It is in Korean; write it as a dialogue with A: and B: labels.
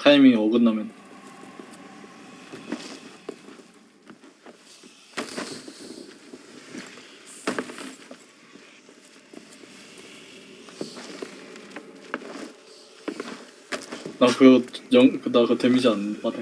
A: 타이밍이 어긋나면. 나 그거 영.. 나 그거 데미지 안 받아.